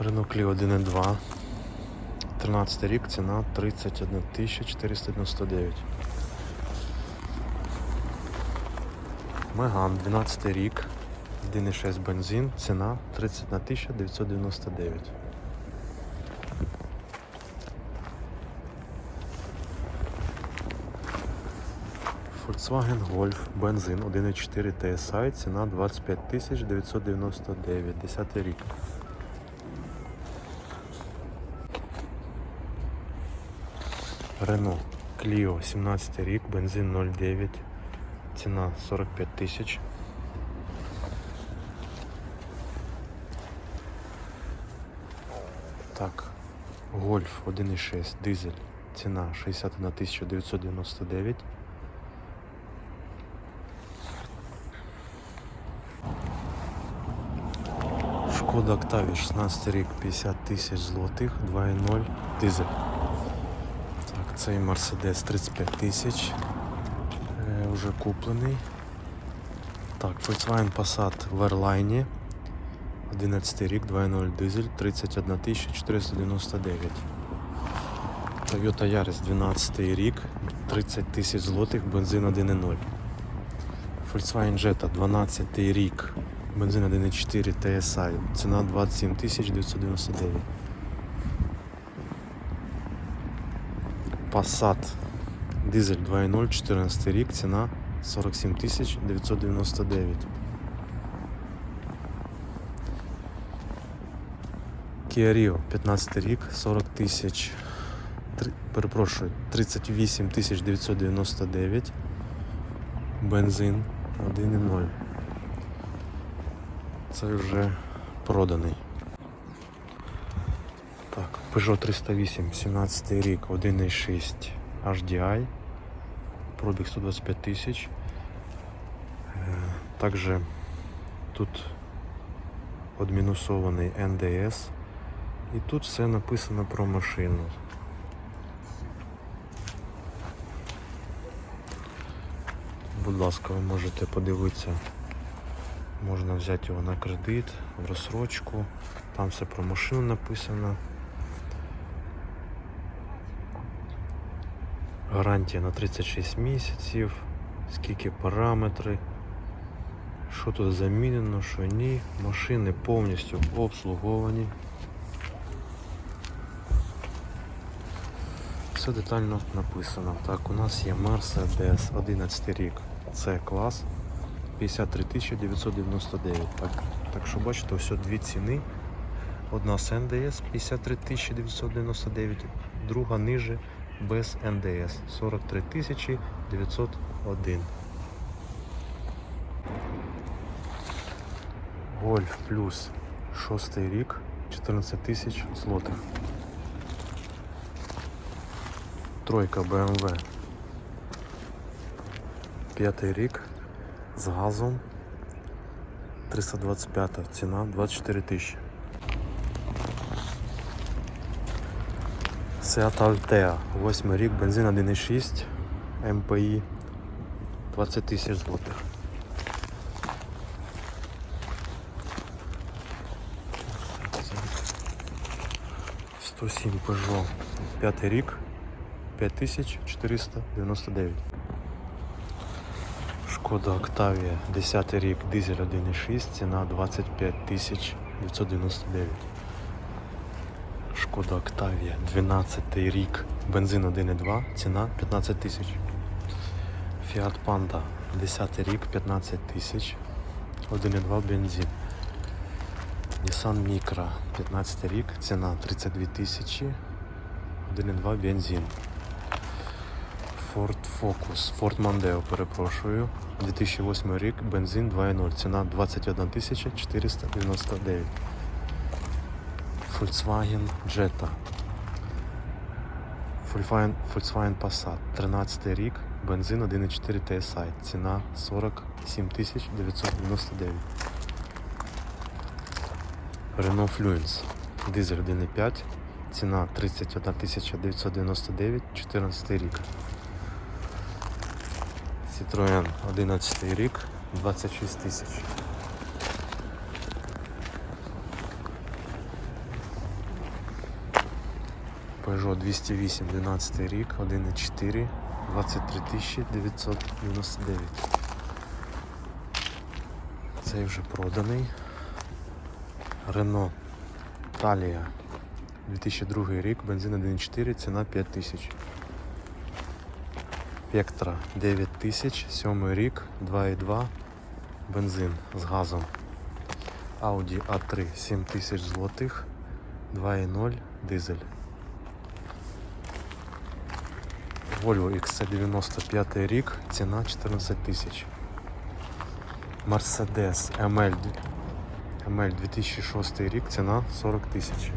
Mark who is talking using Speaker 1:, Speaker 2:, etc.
Speaker 1: Clio 1.2. 13 рік, ціна 31 499. Меган 12 рік, 1.6 бензин, ціна 31 999. Volkswagen Golf, бензин 1.4 TSI, ціна 25 999, 10 рік. Renault Clio 17 рік, бензин 0,9, ціна 45 тисяч. Так, Golf 1,6 дизель, ціна 61 999. Шкода Octavia 16 рік, 50 тисяч злотих, 2.0 дизель. Цей Mercedes 35 тисяч. Е, вже куплений. Так, Volkswagen Passat в Airline. 11 рік, 2.0 дизель, 31 499. Toyota Yaris 12 рік, 30 тисяч злотих, бензин 1.0. Volkswagen Jetta 12 рік, бензин 1.4 TSI, ціна 27 999. Passat дизель 2.0, 14 рік, ціна 47 999. Kia Rio 15 рік, 40 тисяч. Перепрошую, 38 999. Бензин 1.0. Це вже проданий. Так, Peugeot 308, 17 рік, 1.6 HDI. Пробіг 125 тисяч. Е, Також тут одмінусований НДС. І тут все написано про машину. Будь ласка, ви можете подивитися. Можна взяти його на кредит, в розсрочку. Там все про машину написано. Гарантія на 36 місяців, скільки параметри, що тут замінено, що ні. Машини повністю обслуговані. Все детально написано. Так, у нас є Mercedes 11 рік. Це клас 53 999. Так, так що бачите, ось дві ціни. Одна з НДС 53 999, друга ниже без НДС 43 901. Гольф плюс 6 рік 14 тисяч злотих. Тройка BMW. П'ятий рік з газом 325 ціна 24 тисячі. Seat Altea, 8 рік, бензин 1,6, МПІ 20 тисяч злотих. Сто сім Peugeot, п'ятий рік, 5499. Шкода Octavia, 10 рік, дизель 1,6, ціна 25 999. Шкода Octavia, 12 рік, бензин 1,2, ціна 15 тисяч. Fiat Panda, 10 рік, 15 тисяч, 1,2 бензин. Nissan Micra, 15 рік, ціна 32 тисячі, 1,2 бензин. Ford Focus, Ford Mondeo, перепрошую. 2008 рік, бензин 2.0, ціна 21 499. Volkswagen Jetta. Volkswagen, Passat, 13 рік, бензин 1.4 TSI, ціна 47 999. Renault Fluence, дизель 1.5, ціна 31 999, 14 рік. Citroen 11 рік, 26 тисяч. Peugeot 208, 12 рік, 1.4, 23 тисячі 999. Цей вже проданий. Renault Талія 2002 рік, бензин 1.4, ціна 5 тисяч. Пектра 9 тисяч, 7 рік, 2.2, бензин з газом. Audi A3 7 тисяч злотих, 2.0 дизель. Volvo XC95 рік, ціна 14 тисяч. Mercedes ML, ML 2006 рік, ціна 40 тисяч.